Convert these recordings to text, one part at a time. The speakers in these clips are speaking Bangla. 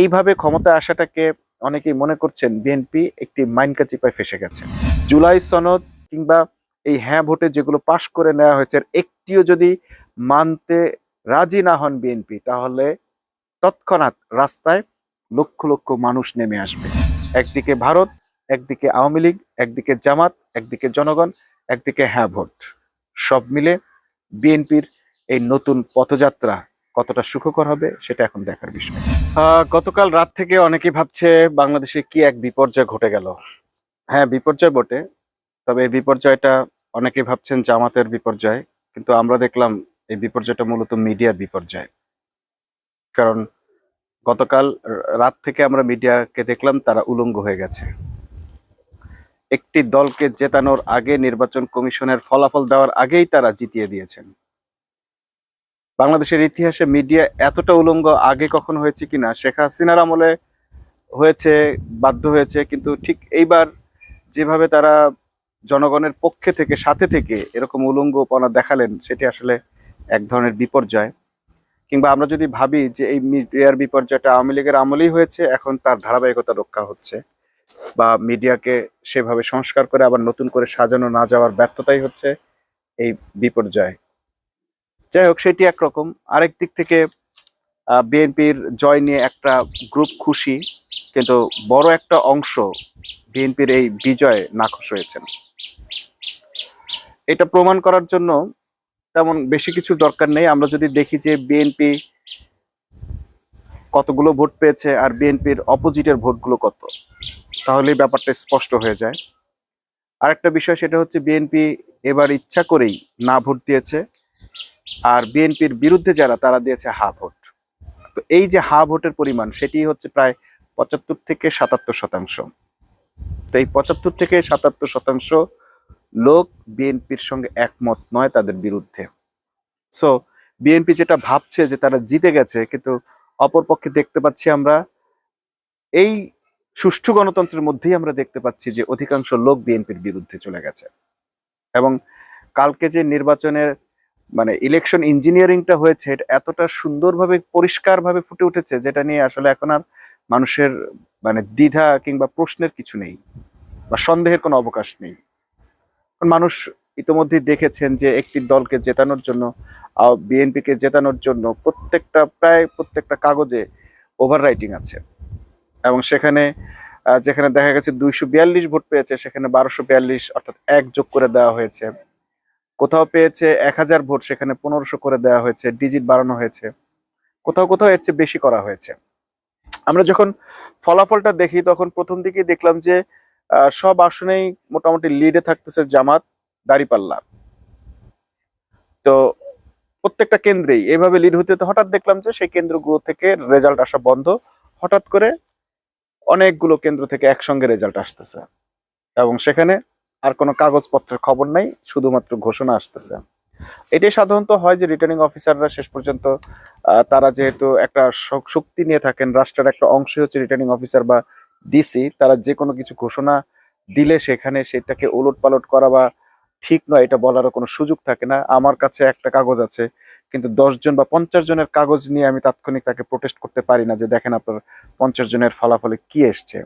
এইভাবে ক্ষমতায় আসাটাকে অনেকেই মনে করছেন বিএনপি একটি মাইনকা চিপায় ফেসে গেছে। জুলাই সনদ কিংবা এই হ্যাঁ ভোটে যেগুলো পাশ করে নেওয়া হয়েছে একটিও যদি মানতে রাজি না হন বিএনপি, তাহলে তৎক্ষণাৎ রাস্তায় লক্ষ লক্ষ মানুষ নেমে আসবে। একদিকে ভারত, একদিকে আওয়ামী লীগ, একদিকে জামাত, একদিকে জনগণ, একদিকে হ্যাঁ ভোট। সব মিলে বিএনপির এই নতুন পথযাত্রা কতটা সুখকর হবে সেটা এখন দেখার বিষয়। গতকাল রাত থেকে অনেকে ভাবছে বাংলাদেশে কি এক বিপর্যয় ঘটে গেল। হ্যাঁ বিপর্যয় বটে। তবে এই বিপর্যয়টা অনেকে ভাবছেন জামাতের বিপর্যয়, কিন্তু আমরা দেখলাম এই বিপর্যয়টা মূলত মিডিয়ার বিপর্যয়। কারণ গতকাল রাত থেকে আমরা মিডিয়াকে দেখলাম তারা উলঙ্গ হয়ে গেছে। একটি দলকে জেতানোর আগে নির্বাচন কমিশনের ফলাফল দেওয়ার আগেই তারা জিতিয়ে দিয়েছেন। বাংলাদেশের ইতিহাসে মিডিয়া এতটা উলঙ্গ আগে কখন হয়েছে কিনা, শেখ হাসিনার আমলে হয়েছে, বাধ্য হয়েছে, কিন্তু ঠিক এইবার যেভাবে তারা জনগণের পক্ষে থেকে, সাথে থেকে এরকম উলঙ্গপনা দেখালেন, সেটি আসলে এক ধরনের বিপর্যয়। কিংবা আমরা যদি ভাবি যে এই মিডিয়ার বিপর্যয়টা আওয়ামী লীগের আমলেই হয়েছে, এখন তার ধারাবাহিকতা রক্ষা হচ্ছে বা মিডিয়াকে সেভাবে সংস্কার করে আবার নতুন করে সাজানো না যাওয়ার ব্যর্থতাই হচ্ছে এই বিপর্যয়। যাই হোক, সেটি একরকম। আরেক দিক থেকে বিএনপির জয় নিয়ে একটা গ্রুপ খুশি, কিন্তু বড় একটা অংশ বিএনপির এই বিজয়ে নাখোশ হয়েছেন। এটা প্রমাণ করার জন্য তেমন বেশি কিছু দরকার নেই। আমরা যদি দেখি যে বিএনপি কতগুলো ভোট পেয়েছে আর বিএনপির অপোজিটের ভোটগুলো কত তাহলে ব্যাপারটা স্পষ্ট হয়ে যায়। আরেকটা বিষয়, সেটা হচ্ছে বিএনপি এবার ইচ্ছা করেই না ভোট দিয়েছে। আর বিএনপির বিরুদ্ধে যারা, তারা দিয়েছে হা ভোট। তো এই যে হা ভোটের পরিমাণ, সেটি হচ্ছে প্রায় পঁচাত্তর থেকে সাতাত্তর শতাংশ। তো এই পঁচাত্তর থেকে সাতাত্তর শতাংশ লোক বিএনপির সঙ্গে একমত নয় তাদের বিরুদ্ধে। সো বিএনপি যেটা ভাবছে যে তারা জিতে গেছে, কিন্তু অপরপক্ষে দেখতে পাচ্ছি আমরা, এই সুষ্ঠু গণতন্ত্রের মধ্যেই আমরা দেখতে পাচ্ছি যে অধিকাংশ লোক বিএনপির বিরুদ্ধে চলে গেছে। এবং কালকে যে নির্বাচনের মানে ইলেকশন ইঞ্জিনিয়ারিংটা হয়েছে এতটা সুন্দরভাবে, পরিষ্কারভাবে ফুটে উঠেছে, যেটা নিয়ে আসলে এখন আর মানুষের মানে দ্বিধা কিংবা প্রশ্নের কিছু নেই বা সন্দেহের কোনো অবকাশ নেই। মানুষ ইতোমধ্যেই দেখেছেন যে একটি দলকে জেতানোর জন্য বিএনপিকে জেতানোর জন্য প্রত্যেকটা, প্রায় প্রত্যেকটা কাগজে ওভার রাইটিং আছে। এবং সেখানে যেখানে দেখা গেছে দুইশো বিয়াল্লিশ ভোট পেয়েছে, সেখানে বারোশো বিয়াল্লিশ অর্থাৎ এক যোগ করে দেওয়া হয়েছে। কোথাও পেয়েছে এক হাজার ভোট, সেখানে পনেরোশো করে দেওয়া হয়েছে ডিজিট বাড়ানো হয়েছে। কোথাও কোথাও এর চেয়ে বেশি করা হয়েছে। আমরা যখন ফলাফলটা দেখি, তখন প্রথম দিকেই দেখলাম যে সব আসনেই মোটামুটি লিডে থাকতেছে জামাত দাঁড়িপাল্লা। তো প্রত্যেকটা কেন্দ্রেই এভাবে লিড হতে হতে হঠাৎ দেখলাম যে, সেই কেন্দ্রগুলো থেকে রেজাল্ট আসা বন্ধ। হঠাৎ করে অনেকগুলো কেন্দ্র থেকে একসঙ্গে রেজাল্ট আসতেছে। এবং সেখানে আর কোনো কাগজপত্রের খবর নাই, শুধুমাত্র ঘোষণা আসতেছে। এটাই সাধারণত হয় যে রিটার্নিং অফিসাররা শেষ পর্যন্ত তারা যেহেতু একটা শক্তি নিয়ে থাকেন, রাষ্ট্রের একটা অংশই হচ্ছে রিটার্নিং অফিসার বা ডিসি তারা যে কোনো কিছু ঘোষণা দিলে সেখানে সেটাকে ওলট পালট করা বা ঠিক নয়, এটা বলারও কোনো সুযোগ থাকে না। আমার কাছে একটা কাগজ আছে, কিন্তু জন বা পঞ্চাশ জনের কাগজ নিয়ে আমি তাৎক্ষণিক তাকে প্রোটেস্ট করতে পারি না যে দেখেন আপনার পঞ্চাশ জনের ফলাফলে কি এসছে।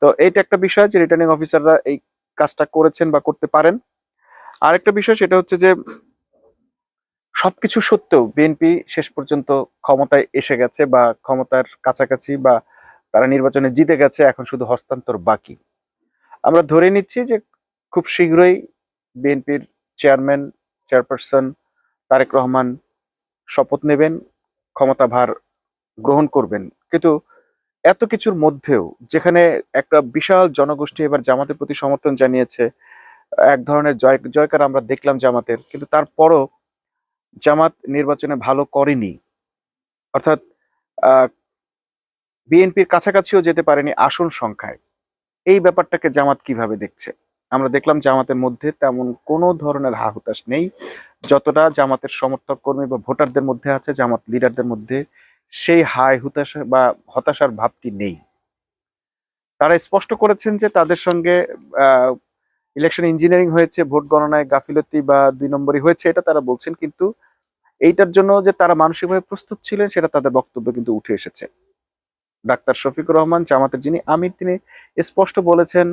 তো এইটা একটা বিষয় যে রিটার্নিং অফিসাররা এই কাজটা করেছেন বা করতে পারেন। আরেকটা বিষয় সেটা হচ্ছে যে, সবকিছু সত্ত্বেও বিএনপি শেষ পর্যন্ত ক্ষমতায় এসে গেছে বা ক্ষমতার কাছাকাছি বা তারা নির্বাচনে জিতে গেছে, এখন শুধু হস্তান্তর বাকি। আমরা ধরে নিচ্ছি যে খুব শীঘ্রই বিএনপির চেয়ারম্যান, চেয়ারপারসন তারেক রহমান শপথ নেবেন ক্ষমতা ভার গ্রহণ করবেন। কিন্তু এত কিছুর মধ্যেও যেখানে একটা বিশাল জনগোষ্ঠী এবার জামাতের প্রতি সমর্থন জানিয়েছে, এক ধরনের জয়, জয়কার আমরা দেখলাম জামাতের, কিন্তু তারপরও জামাত নির্বাচনে ভালো করেনি। অর্থাৎ বিএনপির কাছাকাছিও যেতে পারেনি আসন সংখ্যায়। এই ব্যাপারটাকে জামাত কীভাবে দেখছে? আমরা দেখলাম জামাতের মধ্যে তেমন কোনো ধরনের হা হুতাশ নেই। যতটা জামাতের সমর্থক কর্মী বা ভোটারদের মধ্যে আছে, জামাত লিডারদের মধ্যে সেই হাই হুতাশ বা হতাশার ভাবটি নেই। তারা স্পষ্ট করেছেন যে তাদের সঙ্গে ইলেকশন ইঞ্জিনিয়ারিং হয়েছে, ভোট গণনায় গাফিলতি বা দুই নম্বরই হয়েছে এটা তারা বলছেন, কিন্তু এইটার জন্য যে তারা মানসিকভাবে প্রস্তুত ছিলেন সেটা তাদের বক্তব্য কিন্তু উঠে এসেছে। ডাক্তার শফিকুর রহমান, জামাতের যিনি আমির, তিনি স্পষ্ট বলেছেন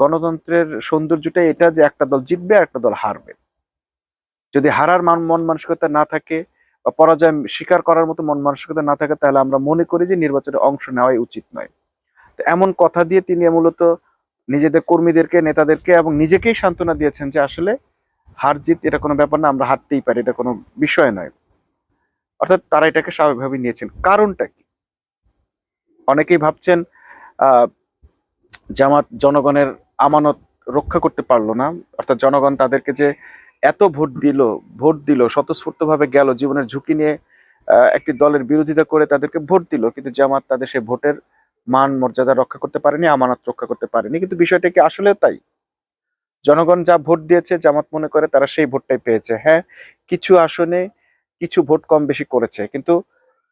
গণতন্ত্রের সৌন্দর্যটা এটা যে একটা দল জিতবে আর একটা দল হারবে। যদি হারার মান মন মানসিকতা না থাকে পরাজয় স্বীকার করার মতো মন মানসিকতা না থাকে, তাহলে আমরা মনে করি যে নির্বাচনে অংশ নেওয়াই উচিত নয়। তো এমন কথা দিয়ে তিনি মূলত নিজেদের কর্মীদেরকে, নেতাদেরকে এবং নিজেকেই সান্ত্বনা দিয়েছেন যে আসলে হার জিত এটা কোনো ব্যাপার না, আমরা হারতেই পারি, এটা কোনো বিষয় নয়। অর্থাৎ তারা এটাকে স্বাভাবিকভাবে নিয়েছেন। কারণটা কি? অনেকেই ভাবছেন জামাত জনগণের আমানত রক্ষা করতে পারল না। অর্থাৎ জনগণ তাদেরকে যে এত ভোট দিল ভোট দিল, স্বতঃস্ফূর্তভাবে গেল, জীবনের ঝুঁকি নিয়ে একটি দলের বিরোধিতা করে তাদেরকে ভোট দিল, কিন্তু জামাত তাদের সেই ভোটের মান, মর্যাদা রক্ষা করতে পারেনি, আমানত রক্ষা করতে পারেনি, কিন্তু বিষয়টা কি আসলে তাই? জনগণ যা ভোট দিয়েছে, জামাত মনে করে তারা সেই ভোটটাই পেয়েছে। হ্যাঁ কিছু আসনে কিছু ভোট কম বেশি করেছে, কিন্তু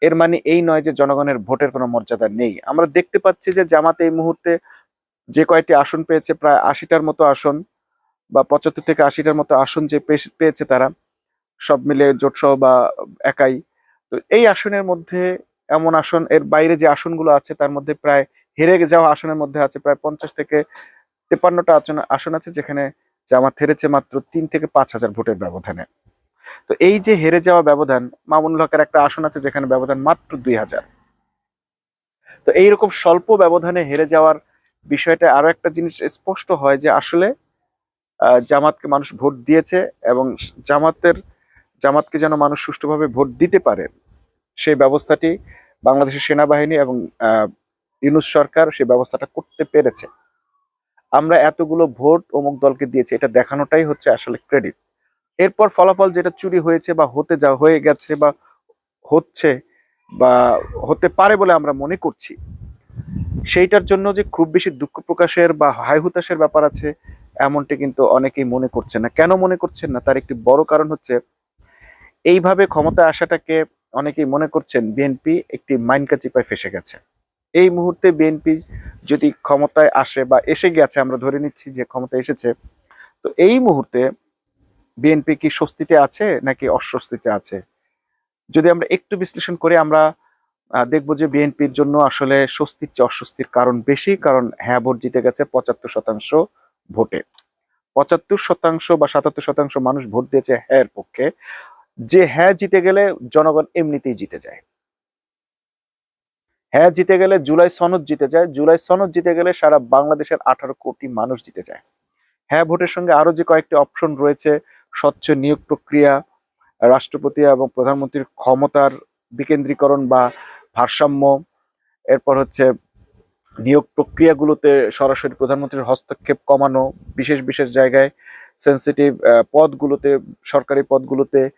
এর মানে এই নয় যে জনগণের ভোটের কোনো মর্যাদা নেই। আমরা দেখতে পাচ্ছি যে জামাত এই মুহূর্তে যে কয়টি আসন পেয়েছে, প্রায় আশিটার মতো আসন বা পঁচাত্তর থেকে আশিটার মতো আসন যে পেয়েছে তারা, সব মিলে জোটসহ বা একাই। তো এই আসনের মধ্যে এমন আসন, এর বাইরে যে আসনগুলো আছে তার মধ্যে প্রায় হেরে যাওয়া আসনের মধ্যে আছে প্রায় পঞ্চাশ থেকে তেপান্নটা আসন আসন আছে যেখানে জামাত হেরেছে মাত্র তিন থেকে পাঁচ হাজার ভোটের ব্যবধানে। তো এই যে হেরে যাওয়া ব্যবধান, মামুনুল হকের একটা আসন আছে যেখানে ব্যবধান মাত্র দুই হাজার। তো এইরকম স্বল্প ব্যবধানে হেরে যাওয়ার বিষয়টা আরও একটা জিনিস স্পষ্ট হয় যে আসলে জামাতকে মানুষ ভোট দিয়েছে এবং জামাতের, জামাতকে যেন মানুষ সুষ্ঠুভাবে ভোট দিতে পারে, সেই ব্যবস্থাটি বাংলাদেশের সেনাবাহিনী এবং ইউনুস সরকার সেই ব্যবস্থাটা করতে পেরেছে। আমরা এতগুলো ভোট অমুক দলকে দিয়েছি, এটা দেখানোটাই হচ্ছে আসলে ক্রেডিট। এরপর ফলাফল যেটা চুরি হয়েছে বা হতে যা, হয়ে গেছে বা হচ্ছে বা হতে পারে বলে আমরা মনে করছি, সেইটার জন্য যে খুব বেশি দুঃখ প্রকাশের বা হাই হুতাশের ব্যাপার আছে এমনটি কিন্তু অনেকেই মনে করছেন না। কেন মনে করছেন না? তার একটি বড় কারণ হচ্ছে, এইভাবে ক্ষমতায় আসাটাকে অনেকেই মনে করছেন বিএনপি একটি মাইনকা চিপায় ফেসে গেছে। এই মুহূর্তে বিএনপি যদি ক্ষমতায় আসে বা এসে গেছে, আমরা ধরে নিচ্ছি যে ক্ষমতা এসেছে, তো এই মুহূর্তে বিএনপি কি স্বস্তিতে আছে নাকি অস্বস্তিতে আছে? যদি আমরা একটু বিশ্লেষণ করি, আমরা দেখব যে বিএনপির জন্য আসলে স্বস্তির চেয়ে অস্বস্তির কারণ বেশি, কারণ হ্যাঁ ভোট জিতে গেছে পঁচাত্তর শতাংশ। ভোটে। পঁচাত্তর শতাংশ বা সাতাত্তর শতাংশ মানুষ ভোট দিয়েছে হ্যাঁ পক্ষে। যে হ্যাঁ জিতে গেলে জনগণ এমনিতেই জিতে যায়। হ্যাঁ জিতে গেলে জুলাই সনদ জিতে যায়। জুলাই সনদ জিতে গেলে সারা বাংলাদেশের আঠারো কোটি মানুষ জিতে যায়। হ্যাঁ ভোটের সঙ্গে আরও যে কয়েকটি অপশন রয়েছে, স্বচ্ছ নিয়োগ প্রক্রিয়া, রাষ্ট্রপতি এবং প্রধানমন্ত্রীর ক্ষমতার বিকেন্দ্রীকরণ বা ভারসাম্য, এরপর হচ্ছে নিয়োগ প্রক্রিয়াগুলোতে সরাসরি প্রধানমন্ত্রীর হস্তক্ষেপ কমানো, বিশেষ বিশেষ জায়গায় সেন্সিটিভ পদগুলোতে, সরকারি পদগুলোতে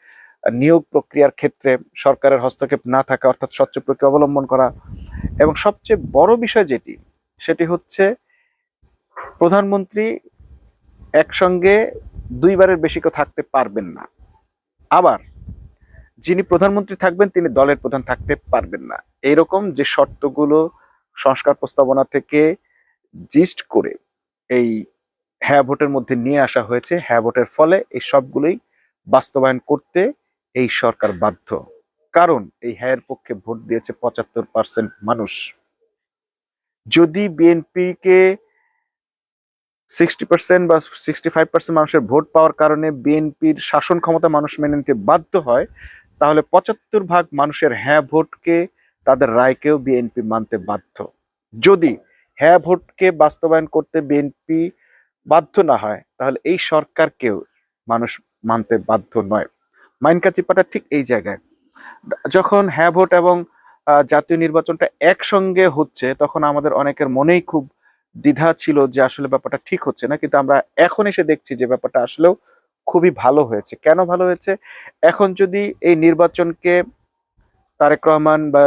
নিয়োগ প্রক্রিয়ার ক্ষেত্রে সরকারের হস্তক্ষেপ না থাকা অর্থাৎ স্বচ্ছ প্রক্রিয়া অবলম্বন করা। এবং সবচেয়ে বড় বিষয় যেটি, সেটি হচ্ছে প্রধানমন্ত্রী একসঙ্গে দুইবারের বেশি কেউ থাকতে পারবেন না। আবার যিনি প্রধানমন্ত্রী থাকবেন, তিনি দলের প্রধান থাকতে পারবেন না। এইরকম যে শর্তগুলো সংস্কার প্রস্তাবনা থেকে জিস্ট করে এই হ্যাঁ ভোটের মধ্যে নিয়ে আসা হয়েছে। হ্যাঁ ভোটের ফলে এই সবগুলোই বাস্তবায়ন করতে এই সরকার বাধ্য। কারণ এই হ্যায়ের পক্ষে ভোট দিয়েছে পঁচাত্তর পার্সেন্ট মানুষ। যদি বিএনপি কে সিক্সটি পার্সেন্ট বা সিক্সটি ফাইভ পার্সেন্ট মানুষের ভোট পাওয়ার কারণে বিএনপির শাসন ক্ষমতা মানুষ মেনে নিতে বাধ্য হয়, তাহলে পঁচাত্তর ভাগ মানুষের হ্যাঁ ভোটকে তাদের রায়কেও বিএনপি মানতে বাধ্য। যদি হ্যাঁ ভোটকে বাস্তবায়ন করতে বিএনপি বাধ্য না হয়, তাহলে এই সরকারকেও মানুষ মানতে বাধ্য নয়। মাইনকা চিপাটা ঠিক এই জায়গায়। যখন হ্যাঁ ভোট এবং জাতীয় নির্বাচনটা একসঙ্গে হচ্ছে, তখন আমাদের অনেকের মনেই খুব দ্বিধা ছিল যে আসলে ব্যাপারটা ঠিক হচ্ছে না, কিন্তু আমরা এখন এসে দেখছি যে ব্যাপারটা আসলেও খুবই ভালো হয়েছে। কেন ভালো হয়েছে? এখন যদি এই নির্বাচনকে তারেক রহমান বা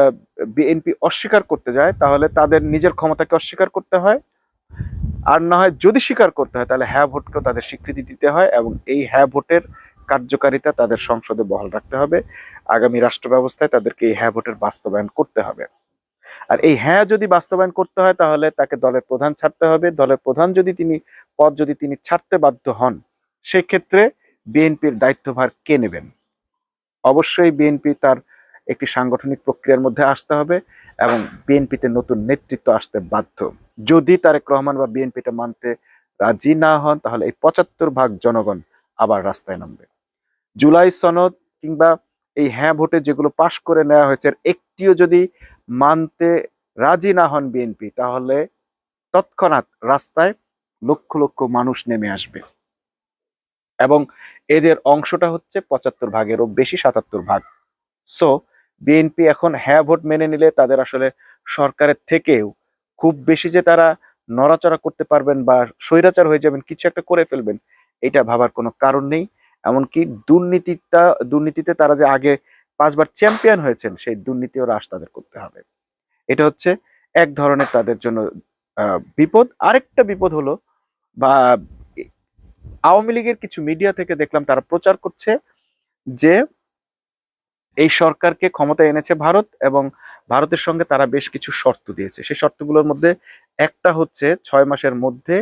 বিএনপি অস্বীকার করতে যায়, তাহলে তাদের নিজের ক্ষমতাকে অস্বীকার করতে হয়। আর না হয় যদি স্বীকার করতে হয়, তাহলে হ্যাঁ ভোটকেও তাদের স্বীকৃতি দিতে হয় এবং এই হ্যাঁ ভোটের কার্যকারিতা তাদের সংসদে বহাল রাখতে হবে। আগামী রাষ্ট্র ব্যবস্থায় তাদেরকে এই হ্যাঁ ভোটের বাস্তবায়ন করতে হবে। আর এই হ্যাঁ যদি বাস্তবায়ন করতে হয়, তাহলে তাকে দলের প্রধান ছাড়তে হবে। দলের প্রধান যদি তিনি, পদ যদি তিনি ছাড়তে বাধ্য হন, সেক্ষেত্রে বিএনপির দায়িত্বভার কে নেবেন? অবশ্যই বিএনপি তার একটি সাংগঠনিক প্রক্রিয়ার মধ্যে আসতে হবে এবং বিএনপিতে নতুন নেতৃত্ব আসতে বাধ্য। যদি তারেক রহমান বা বিএনপিটা মানতে রাজি না হন, তাহলে এই পঁচাত্তর ভাগ জনগণ আবার রাস্তায় নামবে। জুলাই সনদ কিংবা এই হ্যাঁ ভোটে যেগুলো পাশ করে নেওয়া হয়েছে একটিও যদি মানতে রাজি না হন বিএনপি, তাহলে তৎক্ষণাৎ রাস্তায় লক্ষ লক্ষ মানুষ নেমে আসবে। এবং এদের অংশটা হচ্ছে পঁচাত্তর ভাগেরও বেশি সাতাত্তর ভাগ। সো বিএনপি এখন হ্যাঁ ভোট মেনে নিলে তাদের আসলে সরকারের থেকেও খুব বেশি যে তারা নড়াচড়া করতে পারবেন বা স্বৈরাচার হয়ে যাবেন, কিছু একটা করে ফেলবেন, এটা ভাবার কোনো কারণ নেই। এমনকি দুর্নীতিটা, দুর্নীতিতে তারা যে আগে পাঁচবার চ্যাম্পিয়ন হয়েছেন, সেই দুর্নীতিও হ্রাস তাদের করতে হবে। এটা হচ্ছে এক ধরনের তাদের জন্য বিপদ। আরেকটা বিপদ হলো, বা আওয়ামী লীগের কিছু মিডিয়া থেকে দেখলাম তারা প্রচার করছে যে এই সরকারকে ক্ষমতায় এনেছে ভারত এবং ভারতের সঙ্গে তারা বেশ কিছু শর্ত দিয়েছে। সেই শর্তগুলোর মধ্যে একটা হচ্ছে ছয় মাসের মধ্যে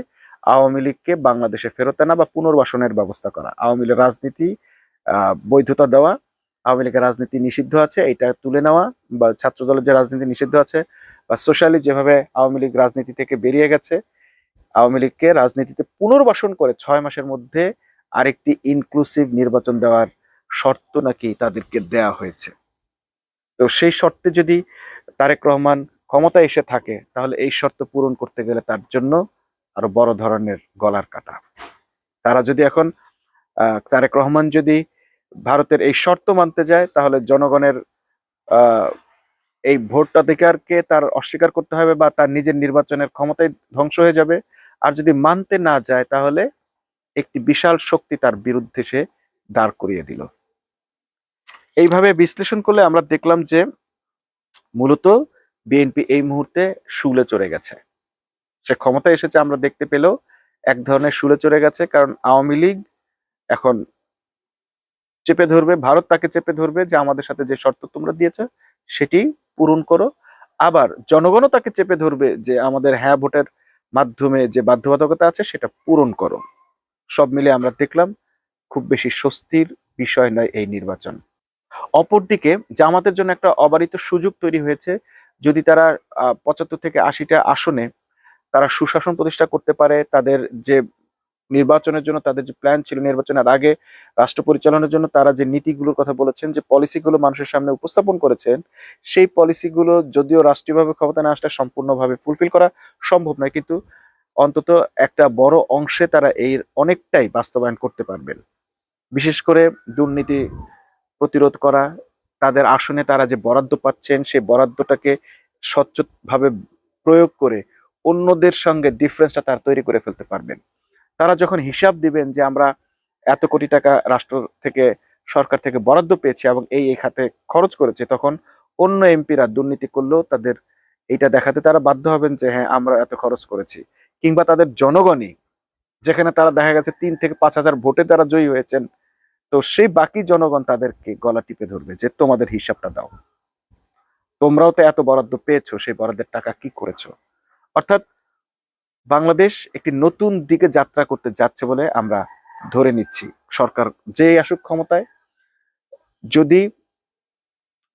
আওয়ামী লীগকে বাংলাদেশে ফেরত আনা বা পুনর্বাসনের ব্যবস্থা করা। আওয়ামী লীগের রাজনীতি বৈধতা দেওয়া, আওয়ামী লীগের রাজনীতি নিষিদ্ধ আছে এটা তুলে নেওয়া বা ছাত্র দলের যে রাজনীতি নিষিদ্ধ আছে বা সোশ্যালি যেভাবে আওয়ামী লীগ রাজনীতি থেকে বেরিয়ে গেছে, আওয়ামী লীগকে রাজনীতিতে পুনর্বাসন করে ছয় মাসের মধ্যে আরেকটি ইনক্লুসিভ নির্বাচন দেওয়ার শর্ত নাকি তাদেরকে দেয়া হয়েছে। তো সেই শর্তে যদি তারেক রহমান ক্ষমতা এসে থাকে, তাহলে এই শর্ত পূরণ করতে গেলে তার জন্য আরও বড় ধরনের গলার কাটা। তারা যদি এখন তারেক রহমান যদি ভারতের এই শর্ত মানতে যায়, তাহলে জনগণের এই ভোটাধিকারকে তার অস্বীকার করতে হবে বা তার নিজের নির্বাচনের ক্ষমতায় ধ্বংস হয়ে যাবে। আর যদি মানতে না যায়, তাহলে একটি বিশাল শক্তি তার বিরুদ্ধে সে দাঁড় করিয়ে দিল। এইভাবে বিশ্লেষণ করলে আমরা দেখলাম যে মূলত বিএনপি এই মুহূর্তে শুলে চড়ে গেছে। সে ক্ষমতায় এসেছে আমরা দেখতে পেলেও এক ধরনের শুলে চড়ে গেছে কারণ আওয়ামী লীগ এখন চেপে ধরবে, ভারত তাকে চেপে ধরবে যে আমাদের সাথে যে শর্ত তোমরা দিয়েছ সেটি পূরণ করো। আবার জনগণও তাকে চেপে ধরবে যে আমাদের হ্যাঁ ভোটের মাধ্যমে যে বাধ্যবাধকতা আছে সেটা পূরণ করো। সব মিলে আমরা দেখলাম খুব বেশি স্বস্তির বিষয় নয় এই নির্বাচন। অপরদিকে জামাতের জন্য একটা অবারিত সুযোগ তৈরি হয়েছে। যদি তারা পঁচাত্তর থেকে আশিটা আসনে তারা সুশাসন প্রতিষ্ঠা করতে পারে, তাদের যে নির্বাচনের জন্য, তাদের যে প্ল্যান ছিল নির্বাচনের আগে, রাষ্ট্র পরিচালনার জন্য তারা যে নীতিগুলোর কথা বলেছেন, যে পলিসিগুলো মানুষের সামনে উপস্থাপন করেছেন, সেই পলিসিগুলো যদিও রাষ্ট্রীয়ভাবে ক্ষমতা না আসলে সম্পূর্ণভাবে ফুলফিল করা সম্ভব নয়, কিন্তু অন্তত একটা বড় অংশে তারা এই অনেকটাই বাস্তবায়ন করতে পারবেন। বিশেষ করে দুর্নীতি প্রতিরোধ করা, তাদের আসনে তারা যে বরাদ্দ পাচ্ছেন, সেই বরাদ্দটাকে স্বচ্ছভাবে প্রয়োগ করে অন্যদের সঙ্গে ডিফারেন্সটা তারা তৈরি করে ফেলতে পারবেন। তারা যখন হিসাব দিবেন যে আমরা এত কোটি টাকা রাষ্ট্র থেকে, সরকার থেকে বরাদ্দ পেয়েছি এবং এই এই খাতে খরচ করেছে, তখন অন্য এমপিরা দুর্নীতি করলেও তাদের এইটা দেখাতে তারা বাধ্য হবেন যে হ্যাঁ আমরা এত খরচ করেছি। কিংবা তাদের জনগণই যেখানে তারা দেখা গেছে তিন থেকে পাঁচ হাজার ভোটে তারা জয়ী হয়েছেন। তো সেই বাকি জনগণ তাদেরকে গলা টিপে ধরবে যে, তোমাদের হিসাবটা দাও। তোমরাও তো এত বরাদ্দ পেয়েছ, সেই বরাদ্দের টাকা কি করেছ? অর্থাৎ বাংলাদেশ একটি নতুন দিকে যাত্রা করতে যাচ্ছে বলে আমরা ধরে নিচ্ছি। সরকার যে আসুক ক্ষমতায়, যদি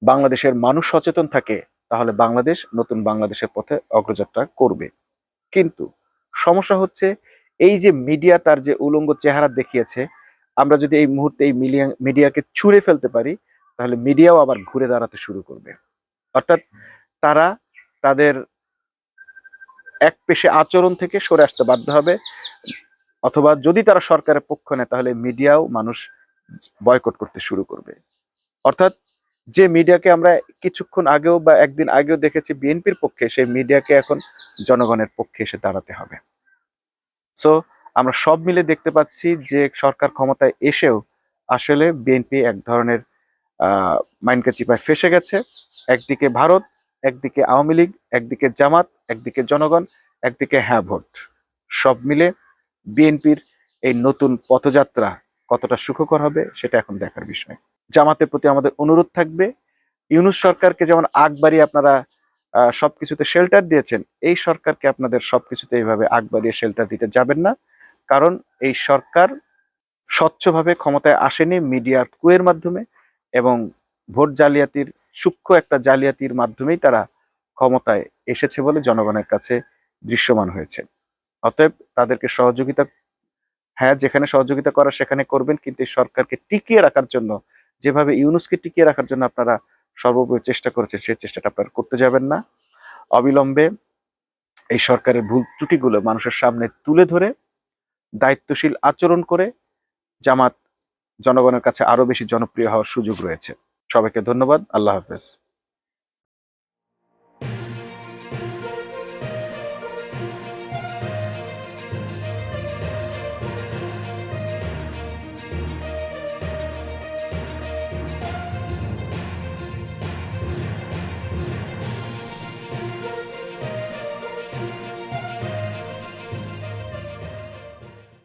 বাংলাদেশের মানুষ সচেতন থাকে, তাহলে বাংলাদেশ নতুন বাংলাদেশের পথে অগ্রযাত্রা করবে। কিন্তু সমস্যা হচ্ছে এই যে মিডিয়া তার যে উলঙ্গ চেহারা দেখিয়েছে, আমরা যদি এই মুহূর্তে এই মিডিয়া মিডিয়াকে ছুঁড়ে ফেলতে পারি, তাহলে মিডিয়াও আবার ঘুরে দাঁড়াতে শুরু করবে। অর্থাৎ তারা তাদের এক পেশে আচরণ থেকে সরে আসতে বাধ্য হবে। অথবা যদি তারা সরকারের পক্ষ নেয়, তাহলে মিডিয়াও মানুষ বয়কট করতে শুরু করবে। অর্থাৎ যে মিডিয়াকে আমরা কিছুক্ষণ আগেও বা একদিন আগেও দেখেছি বিএনপির পক্ষে, সেই মিডিয়াকে এখন জনগণের পক্ষে এসে দাঁড়াতে হবে। সো আমরা সব মিলে দেখতে পাচ্ছি যে সরকার ক্ষমতায় এসেও আসলে বিএনপি এক ধরনের মাইনকে চিপায় ফেসে গেছে। একদিকে ভারত, একদিকে আওয়ামী লীগ, একদিকে জামাত, একদিকে জনগণ, একদিকে হ্যাঁ ভোট। সব মিলে বিএনপির এই নতুন পথযাত্রা কতটা সুখকর হবে সেটা এখন দেখার বিষয়। জামাতের প্রতি আমাদের অনুরোধ থাকবে। ইউনুস সরকারকে যেমন আগ বাড়িয়ে আপনারা সবকিছুতে শেল্টার দিয়েছেন, এই সরকারকে আপনাদের সবকিছুতে এইভাবে আগ বাড়িয়ে শেল্টার দিতে যাবেন না। কারণ এই সরকার স্বচ্ছভাবে ক্ষমতায় আসেনি মিডিয়ার কুয়ের মাধ্যমে এবং ভোট জালিয়াতির, সূক্ষ্ম একটা জালিয়াতির মাধ্যমেই তারা ক্ষমতায় এসেছে বলে জনগণের কাছে দৃশ্যমান হয়েছে। অতএব তাদেরকে সহযোগিতা হ্যাঁ যেখানে সহযোগিতা করার সেখানে করবেন, কিন্তু সরকারকে টিকিয়ে রাখার জন্য, যেভাবে ইউনুসকে টিকিয়ে রাখার জন্য আপনারা সর্বোপরি চেষ্টা করেছেন, সেই চেষ্টাটা আপনারা করতে যাবেন না। অবিলম্বে এই সরকারের ভুল ত্রুটিগুলো মানুষের সামনে তুলে ধরে, দায়িত্বশীল আচরণ করে জামাত জনগণের কাছে আরও বেশি জনপ্রিয় হওয়ার সুযোগ রয়েছে। সবাইকে ধন্যবাদ, আল্লাহ হাফেজ।